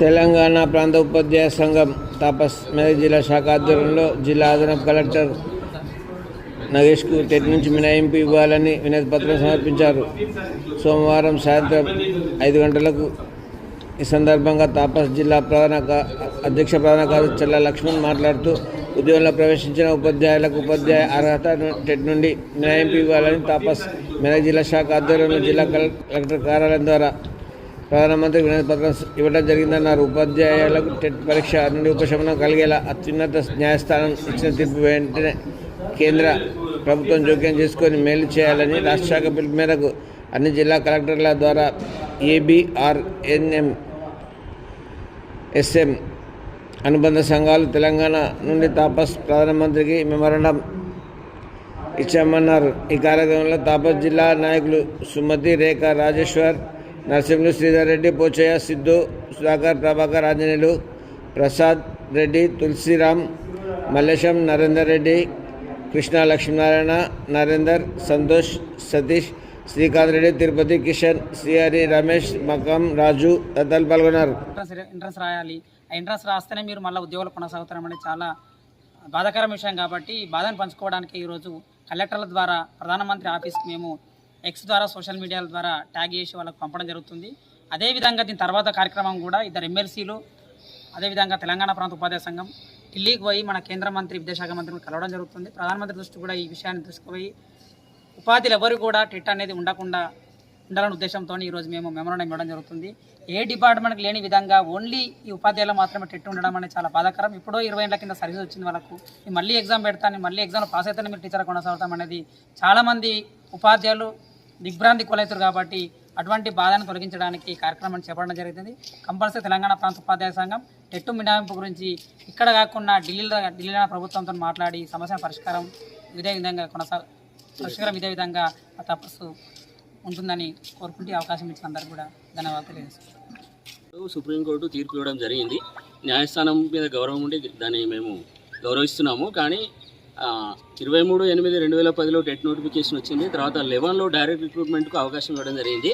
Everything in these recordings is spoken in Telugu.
తెలంగాణ ప్రాంత ఉపాధ్యాయ సంఘం తాపస్ మెదక్ జిల్లా శాఖ ఆధ్వర్యంలో జిల్లా అదనపు కలెక్టర్ నగేష్కు టెట్ నుంచి మినహాయింపు ఇవ్వాలని వినతి పత్రం సమర్పించారు. సోమవారం సాయంత్రం ఐదు గంటలకు ఈ సందర్భంగా తాపస్ జిల్లా ప్రధాన అధ్యక్ష ప్రధాన కార్యదర్శి చెల్ల లక్ష్మణ్ మాట్లాడుతూ ఉద్యోగంలో ప్రవేశించిన ఉపాధ్యాయులకు ఉపాధ్యాయ అర్హత టెట్ నుండి మినహాయింపు ఇవ్వాలని తాపస్ మెదక్ జిల్లా శాఖ ఆధ్వర్యంలో జిల్లా కలెక్టర్ కార్యాలయం ద్వారా ప్రధానమంత్రి వినతి పత్రం ఇవ్వడం జరిగిందన్నారు. ఉపాధ్యాయులకు టెట్ పరీక్ష నుండి ఉపశమనం కలిగేలా అత్యున్నత న్యాయస్థానం ఇచ్చిన తీర్పు వెంటనే కేంద్ర ప్రభుత్వం జోక్యం చేసుకొని మేలు చేయాలని రాష్ట్ర శాఖ పిలుపు మేరకు అన్ని జిల్లా కలెక్టర్ల ద్వారా ఏబిఆర్ఎన్ఎం ఎస్ఎం అనుబంధ సంఘాలు తెలంగాణ నుండి తాపస్ ప్రధానమంత్రికి మెమరాండం ఇచ్చామన్నారు. ఈ కార్యక్రమంలో తాపస్ జిల్లా నాయకులు సుమతి రేఖ రాజేశ్వర్ నరసింహులు శ్రీధర్ రెడ్డి పోచయ్య సిద్ధు సుధాకర్ ప్రభాకర్ ఆంజనేయులు ప్రసాద్ రెడ్డి తులసిరామ్ మల్లేశం నరేందర్ రెడ్డి కృష్ణ లక్ష్మీనారాయణ నరేందర్ సంతోష్ సతీష్ శ్రీకాంత్ రెడ్డి తిరుపతి కిషన్ శ్రీహరి రమేష్ మకం రాజు తదితరులు పాల్గొన్నారు. ఎంట్రన్స్ రాయాలి. ఆ ఎంట్రన్స్ రాస్తేనే మీరు మళ్ళీ ఉద్యోగాలు కొనసాగుతారనేది చాలా బాధాకరం విషయం కాబట్టి ఈ బాధను పంచుకోవడానికి ఈరోజు కలెక్టర్ల ద్వారా ప్రధానమంత్రి ఆఫీస్కి మేము ఎక్స్ ద్వారా సోషల్ మీడియాల ద్వారా ట్యాగ్ చేసి వాళ్ళకి పంపడం జరుగుతుంది. అదేవిధంగా దీని తర్వాత కార్యక్రమం కూడా ఇద్దరు ఎమ్మెల్సీలు అదేవిధంగా తెలంగాణ ప్రాంత ఉపాధ్యాయ సంఘం ఢిల్లీకి పోయి మన కేంద్ర మంత్రి విద్యాశాఖ మంత్రిని కలవడం జరుగుతుంది. ప్రధానమంత్రి దృష్టి కూడా ఈ విషయాన్ని తీసుకుపోయి ఉపాధులు ఎవరు కూడా టిట్ అనేది ఉండకుండా ఉండాలనే ఉద్దేశంతో ఈరోజు మేము మెమోరాండం ఇవ్వడం జరుగుతుంది. ఏ డిపార్ట్మెంట్కి లేని విధంగా ఓన్లీ ఈ ఉపాధ్యాయులు మాత్రమే టెట్ ఉండడం అనేది చాలా బాధాకరం. ఇప్పుడో ఇరవై ఏళ్ళ కింద సర్వీస్ వచ్చింది వాళ్ళకు. మళ్ళీ ఎగ్జామ్ పెడతాను మళ్ళీ ఎగ్జామ్లో పాస్ అయితేనే మీరు టీచర్ కొనసాగుతాం అనేది చాలామంది ఉపాధ్యాయులు దిగ్భ్రాంతి కొలవుతారు కాబట్టి అటువంటి బాధను తొలగించడానికి ఈ కార్యక్రమాన్ని చేపట్టడం జరుగుతుంది. కంపల్సరీ తెలంగాణ ప్రాంత ఉపాధ్యాయ సంఘం టెట్టు మినహాయింపు గురించి ఇక్కడ కాకుండా ఢిల్లీలో ఢిల్లీలో ప్రభుత్వంతో మాట్లాడి సమస్య పరిష్కారం ఇదే విధంగా కొనసాగ పరిష్కారం ఇదే విధంగా తపస్సు ఉంటుందని కోరుకుంటే అవకాశం ఇచ్చిన అందరికీ కూడా ధన్యవాదాలు తెలియజేస్తున్నాను. సుప్రీంకోర్టు తీర్పు ఇవ్వడం జరిగింది. న్యాయస్థానం మీద గౌరవం ఉండి దాన్ని మేము గౌరవిస్తున్నాము. కానీ ఇరవై మూడు ఎనిమిది రెండు వేల పదిలో టెట్ నోటిఫికేషన్ వచ్చింది. తర్వాత లెవెన్లో డైరెక్ట్ రిక్రూట్మెంట్కు అవకాశం ఇవ్వడం జరిగింది.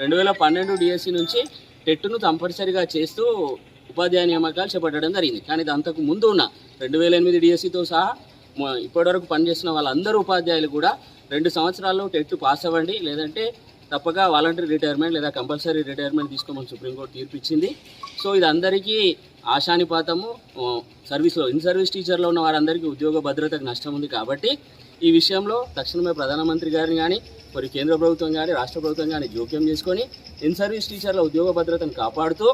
రెండు వేల పన్నెండు డిఎస్సి నుంచి టెట్ను కంపల్సరీగా చేస్తూ ఉపాధ్యాయ నియామకాలు చేపట్టడం జరిగింది. కానీ అంతకు ముందు ఉన్న రెండు వేల ఎనిమిది డిఎస్సితో సహా ఇప్పటివరకు పనిచేసిన వాళ్ళందరూ ఉపాధ్యాయులు కూడా రెండు సంవత్సరాల్లో టెట్ పాస్ అవ్వండి లేదంటే తప్పక వాలంటరీ రిటైర్మెంట్ లేదా కంపల్సరీ రిటైర్మెంట్ తీసుకోమని సుప్రీంకోర్టు తీర్పు ఇచ్చింది సో ఇది అందరికీ ఆశానిపాతము సర్వీస్లో ఇన్ సర్వీస్ టీచర్లో ఉన్న వారందరికీ ఉద్యోగ భద్రతకు నష్టం ఉంది కాబట్టి ఈ విషయంలో తక్షణమే ప్రధానమంత్రి గారిని కానీ మరి కేంద్ర ప్రభుత్వం కానీ రాష్ట్ర ప్రభుత్వం కానీ జోక్యం చేసుకొని ఇన్ సర్వీస్ టీచర్ల ఉద్యోగ భద్రతను కాపాడుతూ